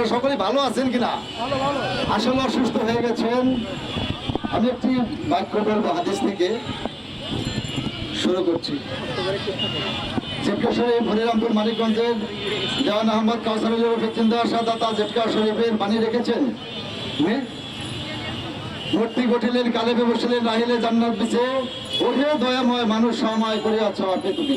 আপনারা সকলে ভালো আছেন কিনা? আসলে অসুস্থ হয়ে গেছেন। আমি একটি বাক্য বলব হাদিস থেকে শুরু করছি। জেটকা শরীফ হরিরামপুর মানিকগঞ্জের জওয়ান আহমদ কাউসারুল সাদা তা জেটকা শরীফের বাণী রেখেছেন। হুম? মূর্তি গঠিলেন কালেবে বসিলেন, রাহিলে জান্নাত দিছে। ওহে দয়াময় মানুষ সময় করে আছো আপনি তুমি।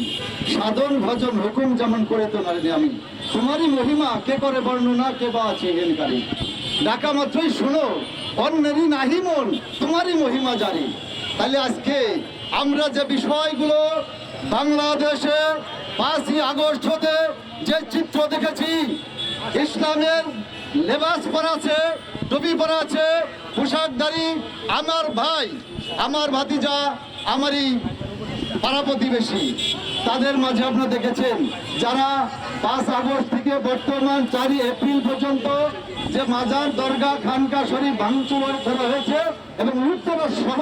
সাধন, ভজন, হুকুম যেমন করে তো নারী আমি। তোমারই মহিমা, কে করে বর্ণনা, কে বা আছে হেনকারী। ডাকা মাত্রই শোনো, অন্যেরই নাহি মন, তোমারই মহিমা জারি তাহলে আজকে আমরা যে বিষয়গুলো বাংলাদেশে পাঁচই আগস্ট হতে যে চিত্র দেখেছি, ইসলামের লেবাস পরা আছে, টুপি পরা আছে পোশাকদারি আমার ভাই, আমার ভাতিজা, আমারই পাড়া প্রতিবেশী। তাদের মাঝে আপনারা দেখেছেন, যারা পাঁচ আগস্ট থেকে বর্তমান চারই এপ্রিল পর্যন্ত যে মাজার, দরগা খানকা শরীফ ভাঙচুর করা হয়েছে এবং উত্তর সহ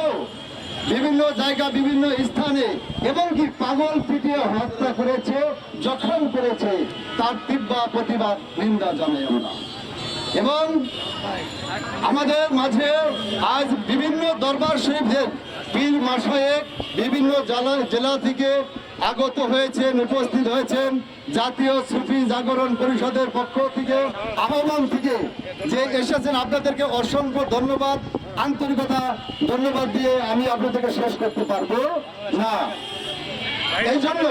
বিভিন্ন জায়গা, বিভিন্ন স্থানে এবং কি পাগল পিটিয়ে হত্যা করেছে, জখম করেছে, তার তীব্র প্রতিবাদ, নিন্দা জানাই আমরা। এবং আমাদের মাঝে আজ বিভিন্ন দরবার শরীফের পীর মাসায়েক বিভিন্ন জেলা জেলা থেকে আগত হয়েছেন, উপস্থিত হয়েছেন জাতীয় সুফি জাগরণ পরিষদের পক্ষ থেকে, আহ্বান থেকে যে এসেছেন আপনাদেরকে অসংখ্য ধন্যবাদ, আন্তরিকতা ধন্যবাদ দিয়ে আমি আপনাদেরকে শেষ করতে পারব না। এই জন্য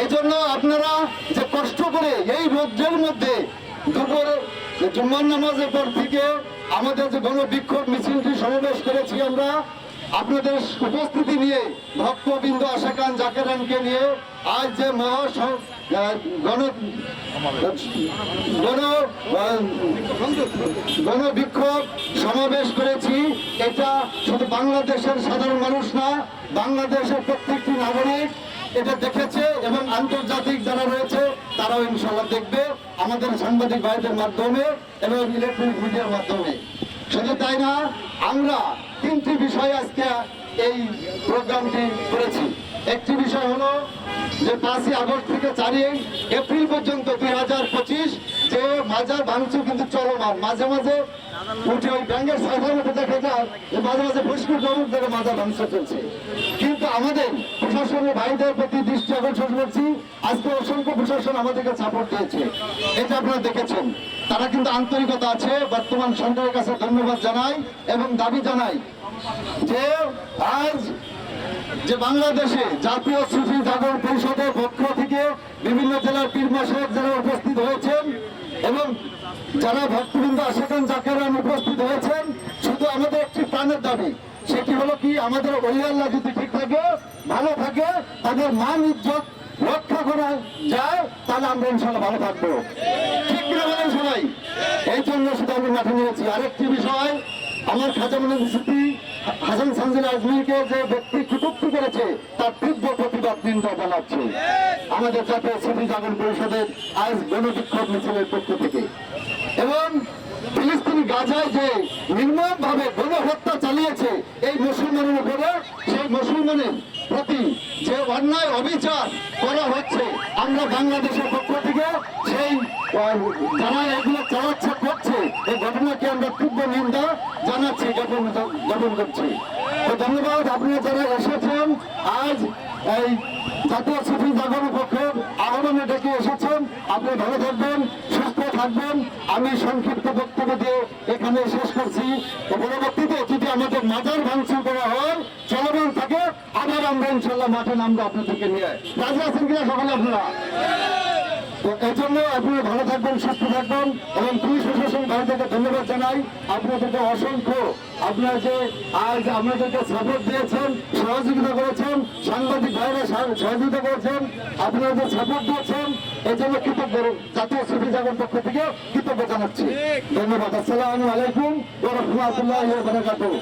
এই জন্য আপনারা যে কষ্ট করে এই রোদ্রের মধ্যে দুপুর জুম্মার নামাজের পর থেকে আমাদের যে গণবিক্ষোভ মিছিলটি সমাবেশ করেছি আমরা, আপনাদের উপস্থিতি নিয়ে ভক্তবৃন্দ আশাকান, জাকেরানকে নিয়ে আজ যে মহা গণ গণবিক্ষোভ সমাবেশ করেছি। এটা শুধু বাংলাদেশের সাধারণ মানুষ না, বাংলাদেশের প্রত্যেকটি নাগরিক এটা দেখেছে এবং আন্তর্জাতিক যারা রয়েছে, তারাও ইনশাল্লাহ দেখবে আমাদের সাংবাদিক ভাইদের মাধ্যমে এবং ইলেকট্রনিক মিডিয়ার মাধ্যমে। শুধু তাই না, আমরা তিনটি বিষয় আজকে এই প্রোগ্রামটি করেছি। একটি বিষয় হলো যে পাঁচই আগস্ট থেকে চারই এপ্রিল পর্যন্ত দুই হাজার পঁচিশ যে মাজার ভাঙচুর কিন্তু চলমান। মাঝে মাঝে উঠে ওই সাইফার মধ্যে দেখা যে মাঝে মাঝে ফুসকুর গরুর থেকে মাজার ভাঙচুর চলছে। কিন্তু আমাদের প্রশাসনের ভাইদের প্রতি দৃষ্টি আকর্ষণ করছি। আজকে অসংখ্য প্রশাসন আমাদেরকে সাপোর্ট দিয়েছে। এটা আপনারা দেখেছেন, তারা কিন্তু আন্তরিকতা আছে, বর্তমান সরকারের কাছে ধন্যবাদ জানাই এবং দাবি জানাই যে আজ যে বাংলাদেশে জাতীয় সুফি জাগরণ পরিষদের পক্ষ থেকে বিভিন্ন জেলার পীর মাসের যারা উপস্থিত হয়েছেন এবং যারা ভক্তবৃন্দ আশেখান জাকেরান উপস্থিত হয়েছেন, শুধু আমাদের একটি প্রাণের দাবি, সেটি হলো কি আমাদের অলিয়াল্লাহ যদি ঠিক থাকে, ভালো থাকে, তাদের মান, ইজ্জত রক্ষা করা যায়, তাহলে আমরা ইনশাল্লাহ ভালো থাকব। ঠিক কিনা বলেন সবাই? এই জন্য শুধু আমি মাঠে নিয়েছি। আরেকটি বিষয়, আমার খাজা মনে হাসান সানজিল আজমিরকে যে ব্যক্তি কুটুক্তি করেছে, তার তীব্র প্রতিবাদ নিন্দা জানাচ্ছে। আমাদের জাতীয় স্মৃতি জাগরণ পরিষদের আজ গণবিক্ষোভ মিছিলের পক্ষ থেকে। এবং ফিলিস্তিনি গাজায় যে নির্মম ভাবে গণহত্যা চালিয়েছে, এই মুসলমানের উপরে সেই মুসলমানের প্রতি যে অন্যায় অবিচার করা হচ্ছে, আমরা বাংলাদেশের পক্ষ থেকে সেই যারা এগুলো চালাচ্ছে ঘটনাকে আমরা তীব্র নিন্দা জানাচ্ছি জ্ঞাপন করছি। তো ধন্যবাদ, আপনারা যারা এসেছেন, আজ এই জাতীয় সুফি জাগরণ পক্ষের আহ্বানে ডেকে এসেছেন, আপনি ভালো থাকবেন, সুস্থ থাকবেন। আমি সংক্ষিপ্ত বক্তব্য দিয়ে এখানে শেষ করছি। পরবর্তীতে যদি আমাদের মাজার ভাঙচুর করা হয়, চলমান থাকে, আবার আমরা ইনশাল্লাহ মাঠে নামবো আপনাদেরকে নিয়ে। রাজি আছেন কিনা সকালে আপনারা? তো এই জন্য আপনারা ভালো থাকবেন, সুস্থ থাকবেন এবং পুলিশ প্রশাসন ভাইদেরকে ধন্যবাদ জানাই। আপনাদেরকে অসংখ্য আপনারা যে আজ আপনাদেরকে সাপোর্ট দিয়েছেন, সহযোগিতা করেছেন, সাংবাদিক ভাইরা সহযোগিতা করেছেন, আপনারা যে সাপোর্ট দিয়েছেন, এই জন্য কৃতজ্ঞ জাতীয় সুফি জাগরণ পক্ষ থেকে কৃতজ্ঞ জানাচ্ছি। ধন্যবাদ। আসসালামু আলাইকুম ওয়া রাহমাতুল্লাহি ওয়া বারাকাতুহু।